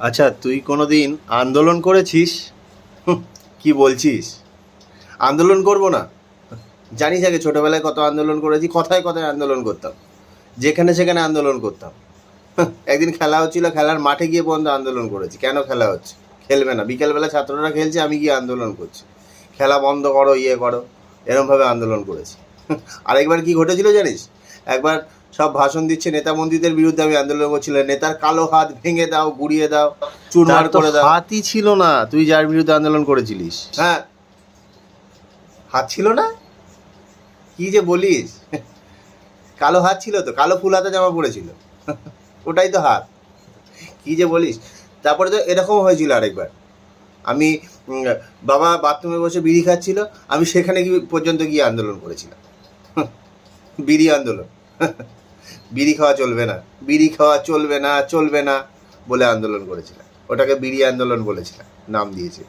আচ্ছা তুই কোনো দিন আন্দোলন করেছিস? কি বলছিস? আন্দোলন করব না। জানিস আগে ছোটবেলায় কত আন্দোলন করেছি, কথায় কথায় আন্দোলন করতাম। যেখানে সেখানে আন্দোলন করতাম। একদিন খেলা হচ্ছিল, খেলার মাঠে গিয়ে পর্যন্ত আন্দোলন করেছি। কেন খেলা হচ্ছে? খেলবে না। বিকেলবেলা ছাত্ররা খেলছে, আমি গিয়ে আন্দোলন করছি। খেলা বন্ধ করো ইয়ে করো। এরমভাবে আন্দোলন করেছি। আরেকবার কি ঘটেছিল জানিস? একবার সব ভাষণ দিচ্ছে নেতা মন্ত্রীদের বিরুদ্ধে আমি আন্দোলন করছিলাম। নেতার কালো হাত ভেঙে দাও গুড়িয়ে দাও চুরমার করে দাও। হাতই ছিল না। তুই যার বিরুদ্ধে আন্দোলন করেছিলিস। হ্যাঁ। হাত ছিল না? কি যে বলিস? কালো হাত ছিল তো কালো ফুল হাতে জামা পড়েছিল। ওটাই তো হাত। কি যে বলিস? তারপরে তো এরকম হয়েছিল আরেকবার। আমি বাবা বাথরুমে বসে বিড়ি খাচ্ছিল আমি সেখানে গিয়ে পর্যন্ত গিয়ে আন্দোলন করেছিলাম। বিড়ি আন্দোলন। বিড়ি খাওয়া চলবে না। বিড়ি খাওয়া চলবে না চলবে না বলে আন্দোলন করেছিলাম ওটাকে বিড়ি আন্দোলন বলেছিলাম নাম দিয়েছে।